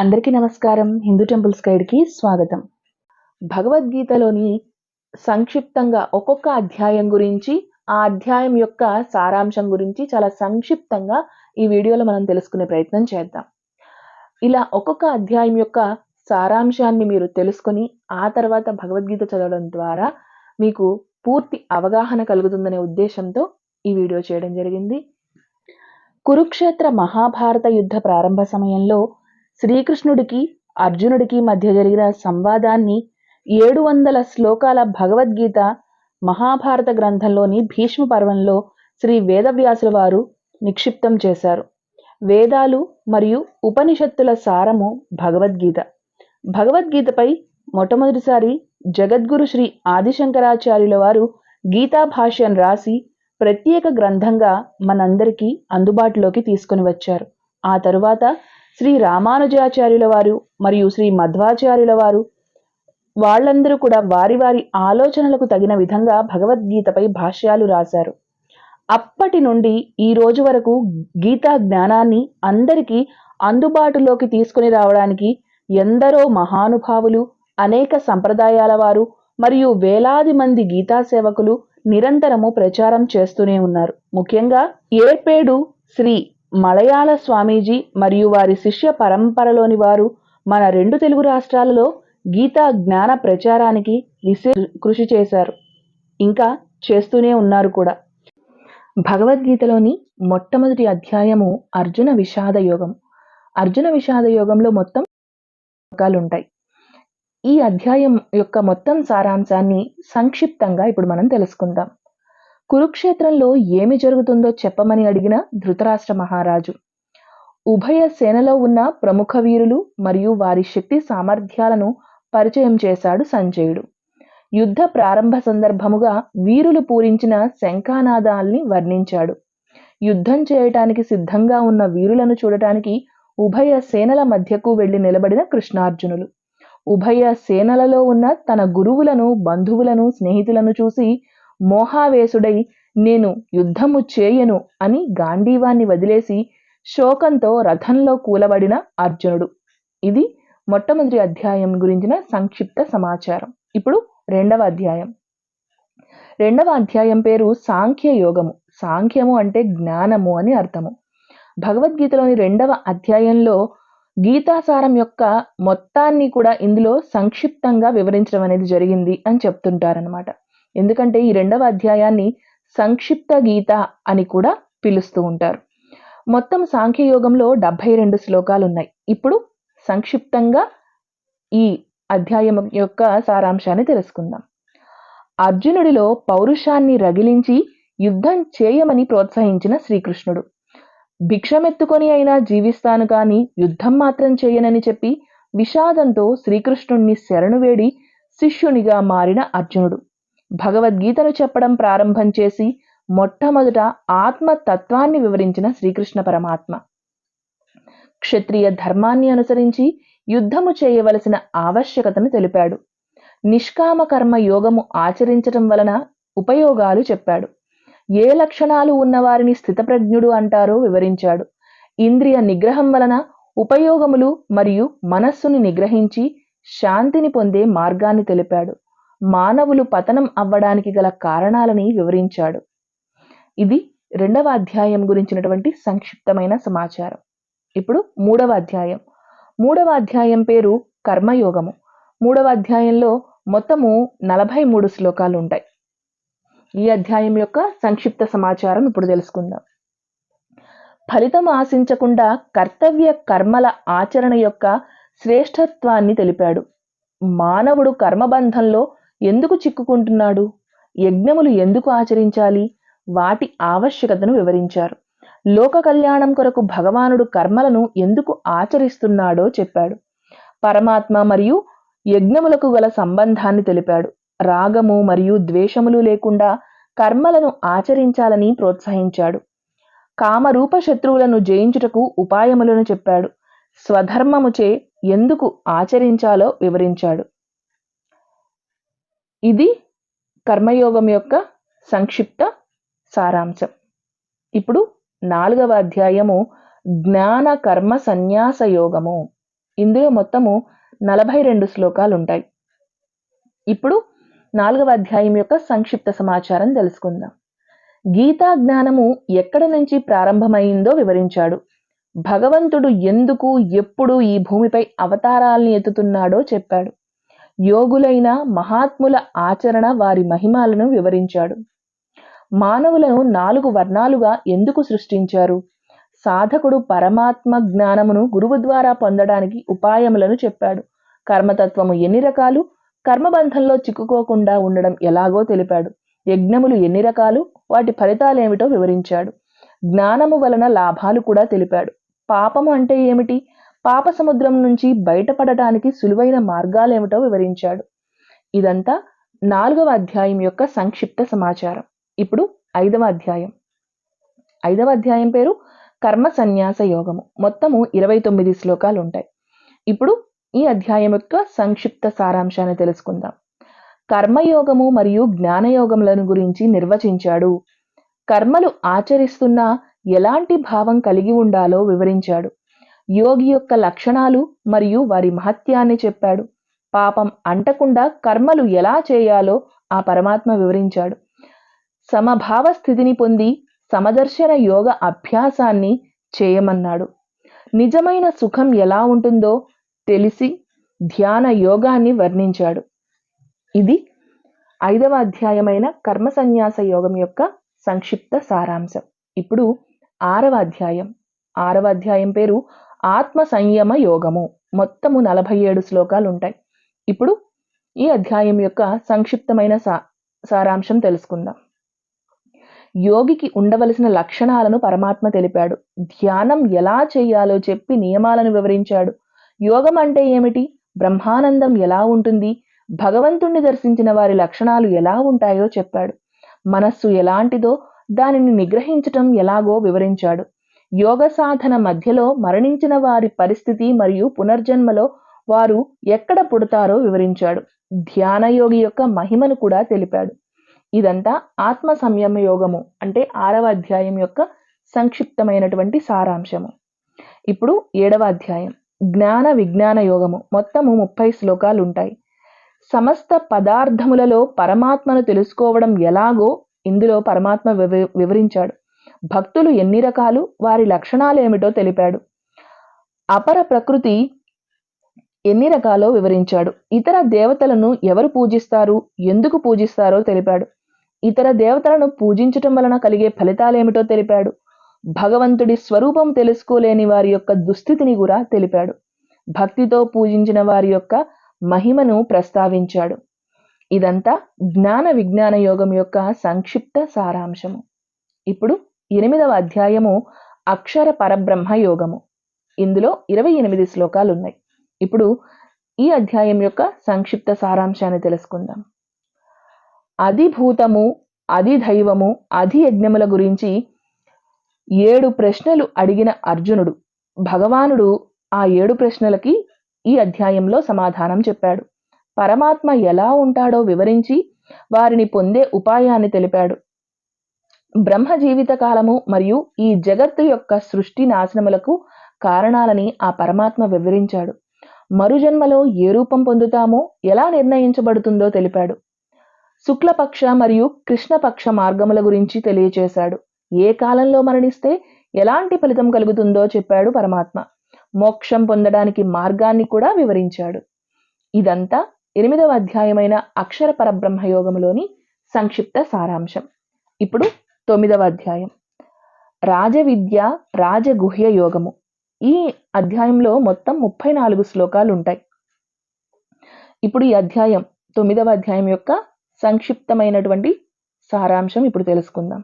అందరికీ నమస్కారం. హిందూ టెంపుల్స్ గైడ్కి స్వాగతం. భగవద్గీతలోని సంక్షిప్తంగా ఒక్కొక్క అధ్యాయం గురించి ఆ అధ్యాయం యొక్క సారాంశం గురించి చాలా సంక్షిప్తంగా ఈ వీడియోలో మనం తెలుసుకునే ప్రయత్నం చేద్దాం. ఇలా ఒక్కొక్క అధ్యాయం యొక్క సారాంశాన్ని మీరు తెలుసుకొని ఆ తర్వాత భగవద్గీత చదవడం ద్వారా మీకు పూర్తి అవగాహన కలుగుతుందనే ఉద్దేశంతో ఈ వీడియో చేయడం జరిగింది. కురుక్షేత్ర మహాభారత యుద్ధ ప్రారంభ సమయంలో శ్రీకృష్ణుడికి అర్జునుడికి మధ్య జరిగిన సంవాదాన్ని ఏడు వందల శ్లోకాల భగవద్గీత మహాభారత గ్రంథంలోని భీష్మ పర్వంలో శ్రీ వేదవ్యాసుల వారు నిక్షిప్తం చేశారు. వేదాలు మరియు ఉపనిషత్తుల సారము భగవద్గీత. భగవద్గీతపై మొట్టమొదటిసారి జగద్గురు శ్రీ ఆదిశంకరాచార్యుల వారు గీతా భాష్యం రాసి ప్రత్యేక గ్రంథంగా మనందరికీ అందుబాటులోకి తీసుకుని వచ్చారు. ఆ తరువాత శ్రీ రామానుజాచార్యుల వారు మరియు శ్రీ మధ్వాచార్యుల వారు వాళ్ళందరూ కూడా వారి వారి ఆలోచనలకు తగిన విధంగా భగవద్గీతపై భాష్యాలు రాశారు. అప్పటి నుండి ఈ రోజు వరకు గీతా జ్ఞానాన్ని అందరికీ అందుబాటులోకి తీసుకుని రావడానికి ఎందరో మహానుభావులు అనేక సంప్రదాయాల వారు మరియు వేలాది మంది గీతా సేవకులు నిరంతరము ప్రచారం చేస్తూనే ఉన్నారు. ముఖ్యంగా ఏర్పేడు శ్రీ మలయాళ స్వామీజీ మరియు వారి శిష్య పరంపరలోని వారు మన రెండు తెలుగు రాష్ట్రాలలో గీతా జ్ఞాన ప్రచారానికి విశే కృషి చేశారు. ఇంకా చేస్తూనే ఉన్నారు కూడా. భగవద్గీతలోని మొట్టమొదటి అధ్యాయము అర్జున విషాద యోగం. అర్జున విషాద యోగంలో మొత్తం ఉంటాయి ఈ అధ్యాయం యొక్క మొత్తం సారాంశాన్ని సంక్షిప్తంగా ఇప్పుడు మనం తెలుసుకుందాం. కురుక్షేత్రంలో ఏమి జరుగుతుందో చెప్పమని అడిగిన ధృతరాష్ట్ర మహారాజు. ఉభయ సేనలో ఉన్న ప్రముఖ వీరులు మరియు వారి శక్తి సామర్థ్యాలను పరిచయం చేశాడు సంజయుడు. యుద్ధ ప్రారంభ సందర్భముగా వీరులు పూరించిన శంఖానాదాల్ని వర్ణించాడు. యుద్ధం చేయటానికి సిద్ధంగా ఉన్న వీరులను చూడటానికి ఉభయ సేనల మధ్యకు వెళ్ళి నిలబడిన కృష్ణార్జునులు. ఉభయ సేనలలో ఉన్న తన గురువులను బంధువులను స్నేహితులను చూసి మోహావేశుడై నేను యుద్ధము చేయను అని గాంధీవాన్ని వదిలేసి శోకంతో రథంలో కూలబడిన అర్జునుడు. ఇది మొట్టమొదటి అధ్యాయం గురించిన సంక్షిప్త సమాచారం. ఇప్పుడు రెండవ అధ్యాయం. రెండవ అధ్యాయం పేరు సాంఖ్య యోగము. సాంఖ్యము అంటే జ్ఞానము అని అర్థము. భగవద్గీతలోని రెండవ అధ్యాయంలో గీతాసారం యొక్క మొత్తాన్ని కూడా ఇందులో సంక్షిప్తంగా వివరించడం అనేది జరిగింది అని చెప్తుంటారనమాట ఎందుకంటే ఈ రెండవ అధ్యాయాన్ని సంక్షిప్త గీత అని కూడా పిలుస్తూ ఉంటారు. మొత్తం సాంఖ్యయోగంలో డెబ్బై రెండు శ్లోకాలు ఉన్నాయి ఇప్పుడు సంక్షిప్తంగా ఈ అధ్యాయం యొక్క సారాంశాన్ని తెలుసుకుందాం. అర్జునుడిలో పౌరుషాన్ని రగిలించి యుద్ధం చేయమని ప్రోత్సహించిన శ్రీకృష్ణుడు. భిక్షమెత్తుకొని అయినా జీవిస్తాను కానీ యుద్ధం మాత్రం చేయనని చెప్పి విషాదంతో శ్రీకృష్ణుణ్ణి శరణు వేడి శిష్యునిగా మారిన అర్జునుడు. భగవద్గీతను చెప్పడం ప్రారంభం చేసి మొట్టమొదట ఆత్మతత్వాన్ని వివరించిన శ్రీకృష్ణ పరమాత్మ. క్షత్రియ ధర్మాన్ని అనుసరించి యుద్ధము చేయవలసిన ఆవశ్యకతను తెలిపాడు. నిష్కామ కర్మ యోగము ఆచరించటం వలన ఉపయోగాలు చెప్పాడు. ఏ లక్షణాలు ఉన్నవారిని స్థితప్రజ్ఞుడు అంటారో వివరించాడు. ఇంద్రియ నిగ్రహం వలన ఉపయోగములు మరియు మనస్సుని నిగ్రహించి శాంతిని పొందే మార్గాన్ని తెలిపాడు. మానవులు పతనం అవ్వడానికి గల కారణాలని వివరించాడు. ఇది రెండవ అధ్యాయం గురించినటువంటి సంక్షిప్తమైన సమాచారం. ఇప్పుడు మూడవ అధ్యాయం. మూడవ అధ్యాయం పేరు కర్మయోగము. మూడవ అధ్యాయంలో మొత్తము నలభై మూడు శ్లోకాలు ఉంటాయి. ఈ అధ్యాయం యొక్క సంక్షిప్త సమాచారం ఇప్పుడు తెలుసుకుందాం. ఫలితం ఆశించకుండా కర్తవ్య కర్మల ఆచరణ యొక్క శ్రేష్టత్వాన్ని తెలిపాడు. మానవుడు కర్మబంధంలో ఎందుకు చిక్కుకుంటున్నాడు? యజ్ఞములు ఎందుకు ఆచరించాలి? వాటి ఆవశ్యకతను వివరించారు. లోక కళ్యాణం కొరకు భగవానుడు కర్మలను ఎందుకు ఆచరిస్తున్నాడో చెప్పాడు. పరమాత్మ మరియు యజ్ఞములకు గల సంబంధాన్ని తెలిపాడు. రాగము మరియు ద్వేషములు లేకుండా కర్మలను ఆచరించాలని ప్రోత్సహించాడు. కామరూప శత్రువులను జయించుటకు ఉపాయములను చెప్పాడు. స్వధర్మముచే ఎందుకు ఆచరించాలో వివరించాడు. ఇది కర్మయోగం యొక్క సంక్షిప్త సారాంశం. ఇప్పుడు నాలుగవ అధ్యాయము జ్ఞాన కర్మ సన్యాస యోగము. ఇందులో మొత్తము నలభై రెండు శ్లోకాలు ఉంటాయి ఇప్పుడు నాలుగవ అధ్యాయం యొక్క సంక్షిప్త సమాచారం తెలుసుకుందాం. గీతా జ్ఞానము ఎక్కడ నుంచి ప్రారంభమైందో వివరించాడు. భగవంతుడు ఎందుకు ఎప్పుడు ఈ భూమిపై అవతారాల్ని ఎత్తుతున్నాడో చెప్పాడు. యోగులైన మహాత్ముల ఆచరణ వారి మహిమాలను వివరించాడు. మానవులను నాలుగు వర్ణాలుగా ఎందుకు సృష్టించారు? సాధకుడు పరమాత్మ జ్ఞానమును గురువు ద్వారా పొందడానికి ఉపాయములను చెప్పాడు. కర్మతత్వము ఎన్ని రకాలు? కర్మబంధంలో చిక్కుకోకుండా ఉండడం ఎలాగో తెలిపాడు. యజ్ఞములు ఎన్ని రకాలు? వాటి ఫలితాలేమిటో వివరించాడు. జ్ఞానము వలన లాభాలు కూడా తెలిపాడు. పాపము అంటే ఏమిటి? పాప సముద్రం నుంచి బయటపడటానికి సులువైన మార్గాలేమిటో వివరించాడు. ఇదంతా నాలుగవ అధ్యాయం యొక్క సంక్షిప్త సమాచారం. ఇప్పుడు ఐదవ అధ్యాయం. ఐదవ అధ్యాయం పేరు కర్మ సన్యాస యోగము. మొత్తము ఇరవై తొమ్మిది శ్లోకాలు ఉంటాయి ఇప్పుడు ఈ అధ్యాయం యొక్క సంక్షిప్త సారాంశాన్ని తెలుసుకుందాం. కర్మయోగము మరియు జ్ఞానయోగములను గురించి నిర్వచించాడు. కర్మలు ఆచరిస్తున్నా ఎలాంటి భావం కలిగి ఉండాలో వివరించాడు. యోగి యొక్క లక్షణాలు మరియు వారి మహత్యాన్ని చెప్పాడు. పాపం అంటకుండా కర్మలు ఎలా చేయాలో ఆ పరమాత్మ వివరించాడు. సమభావ స్థితిని పొంది సమదర్శన యోగ అభ్యాసాన్ని చేయమన్నాడు. నిజమైన సుఖం ఎలా ఉంటుందో తెలిసి ధ్యాన యోగాన్ని వర్ణించాడు. ఇది ఐదవ అధ్యాయమైన కర్మ సన్యాస యోగం యొక్క సంక్షిప్త సారాంశం. ఇప్పుడు ఆరవ అధ్యాయం. ఆరవ అధ్యాయం పేరు ఆత్మ సంయమ యోగము మొత్తము నలభై ఏడు శ్లోకాలు ఉంటాయి ఇప్పుడు ఈ అధ్యాయం యొక్క సంక్షిప్తమైన సా సారాంశం తెలుసుకుందాం. యోగికి ఉండవలసిన లక్షణాలను పరమాత్మ తెలిపాడు. ధ్యానం ఎలా చేయాలో చెప్పి నియమాలను వివరించాడు. యోగం అంటే ఏమిటి? బ్రహ్మానందం ఎలా ఉంటుంది? భగవంతుణ్ణి దర్శించిన వారి లక్షణాలు ఎలా ఉంటాయో చెప్పాడు. మనస్సు ఎలాంటిదో దానిని నిగ్రహించటం ఎలాగో వివరించాడు. యోగ సాధన మధ్యలో మరణించిన వారి పరిస్థితి మరియు పునర్జన్మలో వారు ఎక్కడ పుడతారో వివరించాడు. ధ్యానయోగి యొక్క మహిమను కూడా తెలిపాడు. ఇదంతా ఆత్మ సంయమ యోగము అంటే ఆరవ అధ్యాయం యొక్క సంక్షిప్తమైనటువంటి సారాంశము. ఇప్పుడు ఏడవ అధ్యాయం. జ్ఞాన విజ్ఞాన యోగము. మొత్తము ముప్పై శ్లోకాలు ఉంటాయి సమస్త పదార్థములలో పరమాత్మను తెలుసుకోవడం ఎలాగో ఇందులో పరమాత్మ వివ- వివరించాడు. భక్తులు ఎన్ని రకాలు? వారి లక్షణాలు ఏమిటో తెలిపాడు. అపర ప్రకృతి ఎన్ని రకాలో వివరించాడు. ఇతర దేవతలను ఎవరు పూజిస్తారు? ఎందుకు పూజిస్తారో తెలిపాడు. ఇతర దేవతలను పూజించటం వలన కలిగే ఫలితాలేమిటో తెలిపాడు. భగవంతుడి స్వరూపం తెలుసుకోలేని వారి యొక్క దుస్థితిని కూడా తెలిపాడు. భక్తితో పూజించిన వారి యొక్క మహిమను ప్రస్తావించాడు. ఇదంతా జ్ఞాన విజ్ఞాన యోగం యొక్క సంక్షిప్త సారాంశము. ఇప్పుడు ఎనిమిదవ అధ్యాయము అక్షర పరబ్రహ్మ యోగము. ఇందులో ఇరవై ఎనిమిది శ్లోకాలు ఉన్నాయి ఇప్పుడు ఈ అధ్యాయం యొక్క సంక్షిప్త సారాంశాన్ని తెలుసుకుందాం. అధిభూతము అధిదైవము అధియజ్ఞముల గురించి ఏడు ప్రశ్నలు అడిగిన అర్జునుడు భగవానుడు ఆ ఏడు ప్రశ్నలకి ఈ అధ్యాయంలో సమాధానం చెప్పాడు. పరమాత్మ ఎలా ఉంటాడో వివరించి వారిని పొందే ఉపాయాన్ని తెలిపాడు. బ్రహ్మ జీవిత కాలము మరియు ఈ జగత్తు యొక్క సృష్టి నాశనములకు కారణాలని ఆ పరమాత్మ వివరించాడు. మరుజన్మలో ఏ రూపం పొందుతామో ఎలా నిర్ణయించబడుతుందో తెలిపాడు. శుక్లపక్ష మరియు కృష్ణపక్ష మార్గముల గురించి తెలియచేశాడు. ఏ కాలంలో మరణిస్తే ఎలాంటి ఫలితం కలుగుతుందో చెప్పాడు పరమాత్మ. మోక్షం పొందడానికి మార్గాన్ని కూడా వివరించాడు. ఇదంతా ఎనిమిదవ అధ్యాయమైన అక్షర పరబ్రహ్మయోగములోని సంక్షిప్త సారాంశం. ఇప్పుడు తొమ్మిదవ అధ్యాయం. రాజవిద్య రాజగుహ్య యోగము. ఈ అధ్యాయంలో మొత్తం ముప్పై నాలుగు శ్లోకాలు ఉంటాయి ఇప్పుడు ఈ అధ్యాయం తొమ్మిదవ అధ్యాయం యొక్క సంక్షిప్తమైనటువంటి సారాంశం ఇప్పుడు తెలుసుకుందాం.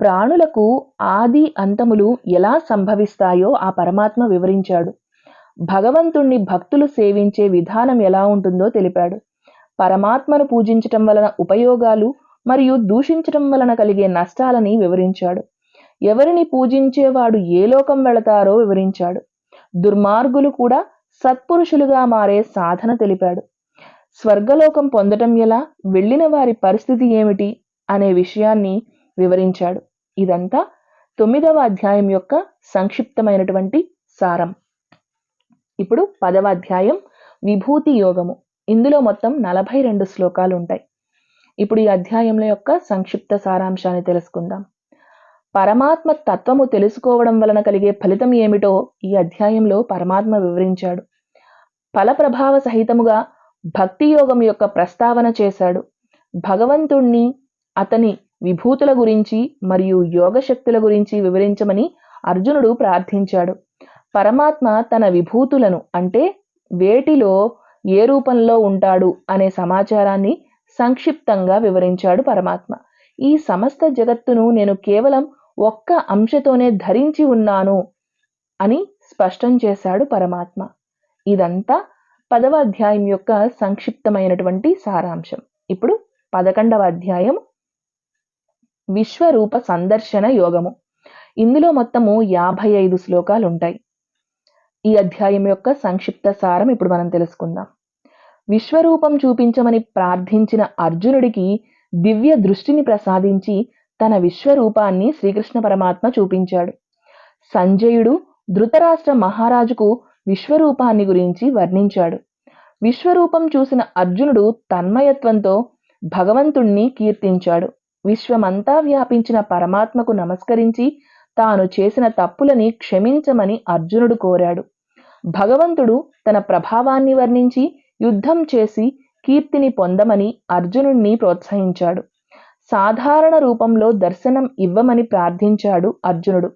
ప్రాణులకు ఆది అంతములు ఎలా సంభవిస్తాయో ఆ పరమాత్మ వివరించాడు. భగవంతుణ్ణి భక్తులు సేవించే విధానం ఎలా ఉంటుందో తెలిపాడు. పరమాత్మను పూజించటం వలన ఉపయోగాలు మరియు దూషించటం వలన కలిగే నష్టాలని వివరించాడు. ఎవరిని పూజించేవాడు ఏ లోకం వెళతారో వివరించాడు. దుర్మార్గులు కూడా సత్పురుషులుగా మారే సాధన తెలిపాడు. స్వర్గలోకం పొందటం ఎలా? వెళ్ళిన వారి పరిస్థితి ఏమిటి? అనే విషయాన్ని వివరించాడు. ఇదంతా తొమ్మిదవ అధ్యాయం యొక్క సంక్షిప్తమైనటువంటి సారం. ఇప్పుడు పదవ అధ్యాయం విభూతి యోగము. ఇందులో మొత్తం నలభై రెండు శ్లోకాలు ఉంటాయి. ఇప్పుడు ఈ అధ్యాయంలో యొక్క సంక్షిప్త సారాంశాన్ని తెలుసుకుందాం. పరమాత్మ తత్వము తెలుసుకోవడం వలన కలిగే ఫలితం ఏమిటో ఈ అధ్యాయంలో పరమాత్మ వివరించాడు. ఫల ప్రభావ సహితముగా భక్తి యోగం యొక్క ప్రస్తావన చేశాడు. భగవంతుణ్ణి అతని విభూతుల గురించి మరియు యోగ శక్తుల గురించి వివరించమని అర్జునుడు ప్రార్థించాడు. పరమాత్మ తన విభూతులను అంటే వేటిలో ఏ రూపంలో ఉంటాడు అనే సమాచారాన్ని సంక్షిప్తంగా వివరించాడు పరమాత్మ. ఈ సమస్త జగత్తును నేను కేవలం ఒక్క అంశతోనే ధరించి ఉన్నాను అని స్పష్టం చేశాడు పరమాత్మ. ఇదంతా పదవ అధ్యాయం యొక్క సంక్షిప్తమైనటువంటి సారాంశం. ఇప్పుడు పదకొండవ అధ్యాయం విశ్వరూప సందర్శన యోగము. ఇందులో మొత్తము యాభై ఐదు శ్లోకాలు ఉంటాయి ఈ అధ్యాయం యొక్క సంక్షిప్త సారం ఇప్పుడు మనం తెలుసుకుందాం. విశ్వరూపం చూపించమని ప్రార్థించిన అర్జునుడికి దివ్య దృష్టిని ప్రసాదించి తన విశ్వరూపాన్ని శ్రీకృష్ణ పరమాత్మ చూపించాడు. సంజయుడు ధృతరాష్ట్ర మహారాజుకు విశ్వరూపాన్ని గురించి వర్ణించాడు. విశ్వరూపం చూసిన అర్జునుడు తన్మయత్వంతో భగవంతుణ్ణి కీర్తించాడు. విశ్వమంతా వ్యాపించిన పరమాత్మకు నమస్కరించి తాను చేసిన తప్పులని క్షమించమని అర్జునుడు కోరాడు. భగవంతుడు తన ప్రభావాన్ని వర్ణించి యుద్ధం చేసి కీర్తిని పొందమని అర్జునుణ్ణి ప్రోత్సహించాడు. సాధారణ రూపంలో దర్శనం ఇవ్వమని ప్రార్థించాడు అర్జునుడు.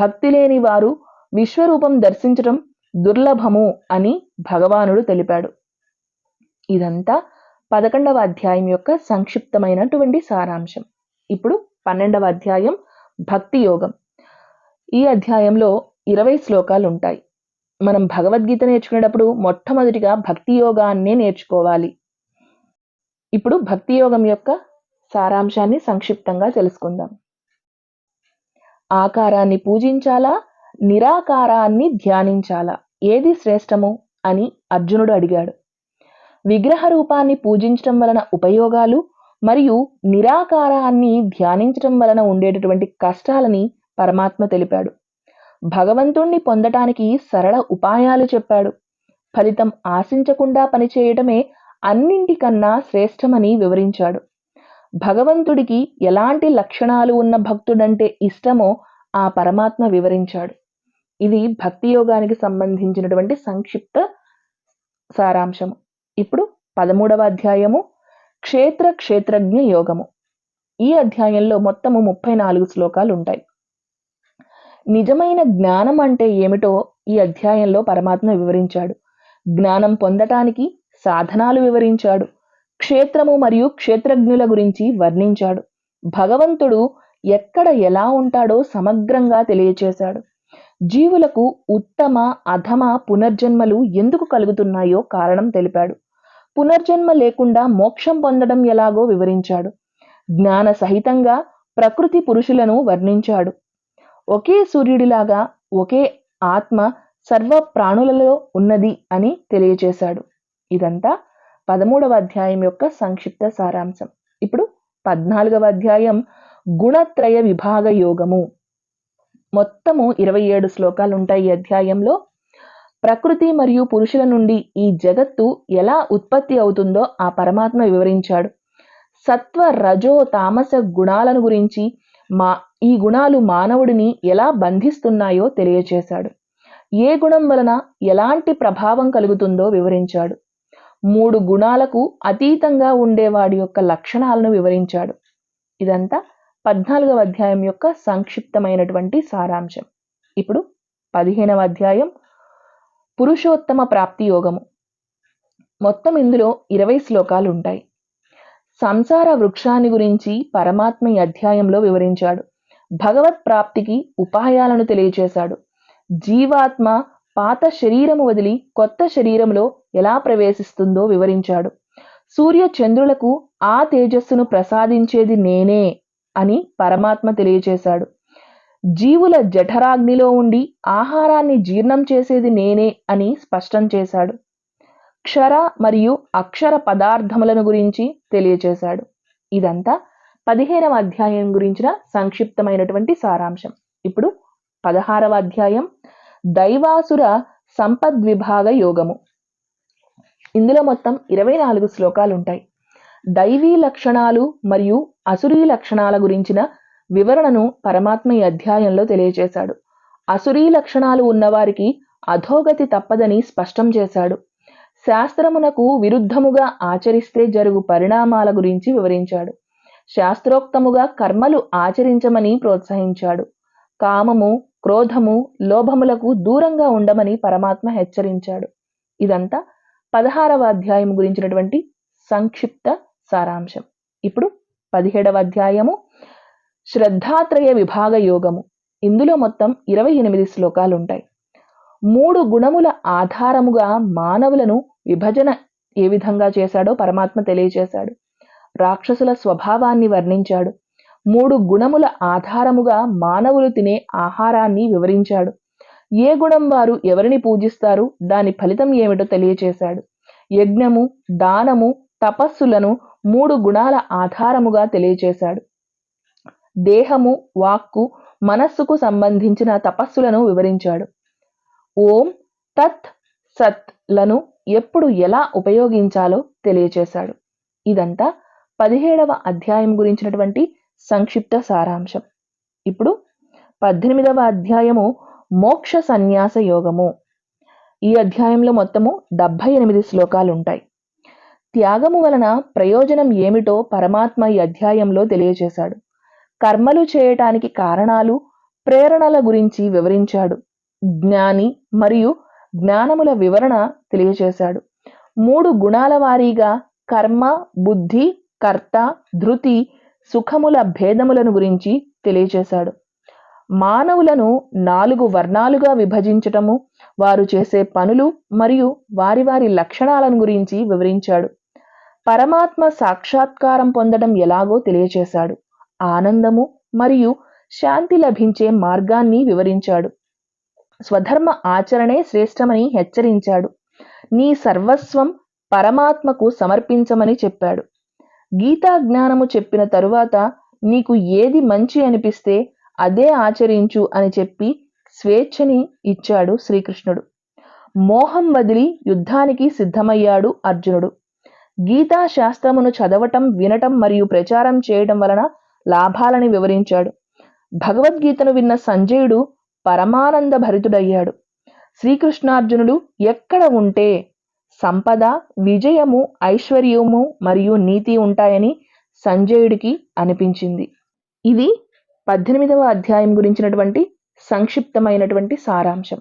భక్తి లేని వారు విశ్వరూపం దర్శించటం దుర్లభము అని భగవానుడు తెలిపాడు. ఇదంతా పదకొండవ అధ్యాయం యొక్క సంక్షిప్తమైనటువంటి సారాంశం. ఇప్పుడు పన్నెండవ అధ్యాయం భక్తి యోగం. ఈ అధ్యాయంలో ఇరవై శ్లోకాలు ఉంటాయి మనం భగవద్గీత నేర్చుకునేటప్పుడు మొట్టమొదటిగా భక్తి యోగాన్నే నేర్చుకోవాలి. ఇప్పుడు భక్తి యోగం యొక్క సారాంశాన్ని సంక్షిప్తంగా తెలుసుకుందాం. ఆకారాన్ని పూజించాలా? నిరాకారాన్ని ధ్యానించాలా? ఏది శ్రేష్టము? అని అర్జునుడు అడిగాడు. విగ్రహ రూపాన్ని పూజించటం వలన ఉపయోగాలు మరియు నిరాకారాన్ని ధ్యానించడం వలన ఉండేటటువంటి కష్టాలని పరమాత్మ తెలిపాడు. భగవంతుణ్ణి పొందటానికి సరళ ఉపాయాలు చెప్పాడు. ఫలితం ఆశించకుండా పనిచేయటమే అన్నింటికన్నా శ్రేష్టమని వివరించాడు. భగవంతుడికి ఎలాంటి లక్షణాలు ఉన్న భక్తుడంటే ఇష్టమో ఆ పరమాత్మ వివరించాడు. ఇది భక్తి యోగానికి సంబంధించినటువంటి సంక్షిప్త సారాంశము. ఇప్పుడు పదమూడవ అధ్యాయము క్షేత్ర క్షేత్రజ్ఞ యోగము. ఈ అధ్యాయంలో మొత్తము ముప్పై నాలుగు శ్లోకాలు ఉంటాయి నిజమైన జ్ఞానం అంటే ఏమిటో ఈ అధ్యాయంలో పరమాత్మ వివరించాడు. జ్ఞానం పొందటానికి సాధనాలు వివరించాడు. క్షేత్రము మరియు క్షేత్రజ్ఞుల గురించి వర్ణించాడు. భగవంతుడు ఎక్కడ ఎలా ఉంటాడో సమగ్రంగా తెలియచేశాడు. జీవులకు ఉత్తమ అధమ పునర్జన్మలు ఎందుకు కలుగుతున్నాయో కారణం తెలిపాడు. పునర్జన్మ లేకుండా మోక్షం పొందడం ఎలాగో వివరించాడు. జ్ఞాన సహితంగా ప్రకృతి పురుషులను వర్ణించాడు. ఒకే సూర్యుడిలాగా ఒకే ఆత్మ సర్వ ప్రాణులలో ఉన్నది అని తెలియచేశాడు. ఇదంతా పదమూడవ అధ్యాయం యొక్క సంక్షిప్త సారాంశం. ఇప్పుడు పద్నాలుగవ అధ్యాయం గుణత్రయ విభాగ యోగము. మొత్తము ఇరవై ఏడు శ్లోకాలు ఉంటాయి ఈ అధ్యాయంలో. ప్రకృతి మరియు పురుషుల నుండి ఈ జగత్తు ఎలా ఉత్పత్తి అవుతుందో ఆ పరమాత్మ వివరించాడు. సత్వ రజో తామస గుణాలను గురించి మా ఈ గుణాలు మానవుడిని ఎలా బంధిస్తున్నాయో తెలియచేశాడు. ఏ గుణం వలన ఎలాంటి ప్రభావం కలుగుతుందో వివరించాడు. మూడు గుణాలకు అతీతంగా ఉండేవాడి యొక్క లక్షణాలను వివరించాడు. ఇదంతా పద్నాలుగవ అధ్యాయం యొక్క సంక్షిప్తమైనటువంటి సారాంశం. ఇప్పుడు పదిహేనవ అధ్యాయం పురుషోత్తమ ప్రాప్తి యోగము. మొత్తం ఇందులో ఇరవై శ్లోకాలు ఉంటాయి సంసార వృక్షాన్ని గురించి పరమాత్మ ఈ అధ్యాయంలో వివరించాడు. భగవత్ ప్రాప్తికి ఉపాయాలను తెలియచేశాడు. జీవాత్మ పాత శరీరము వదిలి కొత్త శరీరంలో ఎలా ప్రవేశిస్తుందో వివరించాడు. సూర్య చంద్రులకు ఆ తేజస్సును ప్రసాదించేది నేనే అని పరమాత్మ తెలియచేశాడు. జీవుల జఠరాగ్నిలో ఉండి ఆహారాన్ని జీర్ణం చేసేది నేనే అని స్పష్టం చేశాడు. క్షర మరియు అక్షర పదార్థములను గురించి తెలియచేశాడు. ఇదంతా పదిహేనవ అధ్యాయం గురించిన సంక్షిప్తమైనటువంటి సారాంశం. ఇప్పుడు పదహారవ అధ్యాయం దైవాసుర సంపద్విభాగ యోగము. ఇందులో మొత్తం ఇరవై నాలుగు శ్లోకాలు ఉంటాయి దైవీ లక్షణాలు మరియు అసురీ లక్షణాల గురించిన వివరణను పరమాత్మ ఈ అధ్యాయంలో తెలియజేశాడు అసురీ లక్షణాలు ఉన్నవారికి అధోగతి తప్పదని స్పష్టం చేశాడు. శాస్త్రమునకు విరుద్ధముగా ఆచరిస్తే జరుగు పరిణామాల గురించి వివరించాడు. శాస్త్రోక్తముగా కర్మలు ఆచరించమని ప్రోత్సహించాడు. కామము క్రోధము లోభములకు దూరంగా ఉండమని పరమాత్మ హెచ్చరించాడు. ఇదంతా పదహారవ అధ్యాయం గురించినటువంటి సంక్షిప్త సారాంశం. ఇప్పుడు పదిహేడవ అధ్యాయము శ్రద్ధాత్రయ విభాగ యోగము. ఇందులో మొత్తం ఇరవై ఎనిమిది శ్లోకాలు ఉంటాయి మూడు గుణముల ఆధారముగా మానవులను విభజన ఏ విధంగా చేశాడో పరమాత్మ తెలియజేశాడు రాక్షసుల స్వభావాన్ని వర్ణించాడు. మూడు గుణముల ఆధారముగా మానవులు తినే ఆహారాన్ని వివరించాడు. ఏ గుణం వారు ఎవరిని పూజిస్తారు? దాని ఫలితం ఏమిటో తెలియచేశాడు. యజ్ఞము దానము తపస్సులను మూడు గుణాల ఆధారముగా తెలియచేశాడు. దేహము వాక్కు మనస్సుకు సంబంధించిన తపస్సులను వివరించాడు. ఓం తత్ సత్లను ఎప్పుడు ఎలా ఉపయోగించాలో తెలియచేశాడు. ఇదంతా పదిహేడవ అధ్యాయం గురించినటువంటి సంక్షిప్త సారాంశం. ఇప్పుడు పద్దెనిమిదవ అధ్యాయము మోక్ష సన్యాస యోగము. ఈ అధ్యాయంలో మొత్తము డెబ్భై ఎనిమిది శ్లోకాలు ఉంటాయి త్యాగము వలన ప్రయోజనం ఏమిటో పరమాత్మ ఈ అధ్యాయంలో తెలియజేశాడు కర్మలు చేయటానికి కారణాలు ప్రేరణల గురించి వివరించాడు. జ్ఞాని మరియు జ్ఞానముల వివరణ తెలియజేశాడు మూడు గుణాల వారీగా కర్మ బుద్ధి కర్త ధృతి సుఖముల భేదములను గురించి తెలియచేశాడు. మానవులను నాలుగు వర్ణాలుగా విభజించటము వారు చేసే పనులు మరియు వారి వారి లక్షణాలను గురించి వివరించాడు. పరమాత్మ సాక్షాత్కారం పొందడం ఎలాగో తెలియచేశాడు. ఆనందము మరియు శాంతి లభించే మార్గాన్ని వివరించాడు. స్వధర్మ ఆచరణే శ్రేష్టమని హెచ్చరించాడు. నీ సర్వస్వం పరమాత్మకు సమర్పించమని చెప్పాడు. గీతా జ్ఞానము చెప్పిన తరువాత నీకు ఏది మంచి అనిపిస్తే అదే ఆచరించు అని చెప్పి స్వేచ్ఛని ఇచ్చాడు శ్రీకృష్ణుడు. మోహం వదిలి యుద్ధానికి సిద్ధమయ్యాడు అర్జునుడు. గీతా శాస్త్రమును చదవటం వినటం మరియు ప్రచారం చేయడం వలన లాభాలని వివరించాడు. భగవద్గీతను విన్న సంజయుడు పరమానంద భరితుడయ్యాడు శ్రీకృష్ణార్జునుడు ఎక్కడ ఉంటే సంపద విజయము ఐశ్వర్యము మరియు నీతి ఉంటాయని సంజయుడికి అనిపించింది. ఇది పద్దెనిమిదవ అధ్యాయం గురించినటువంటి సంక్షిప్తమైనటువంటి సారాంశం.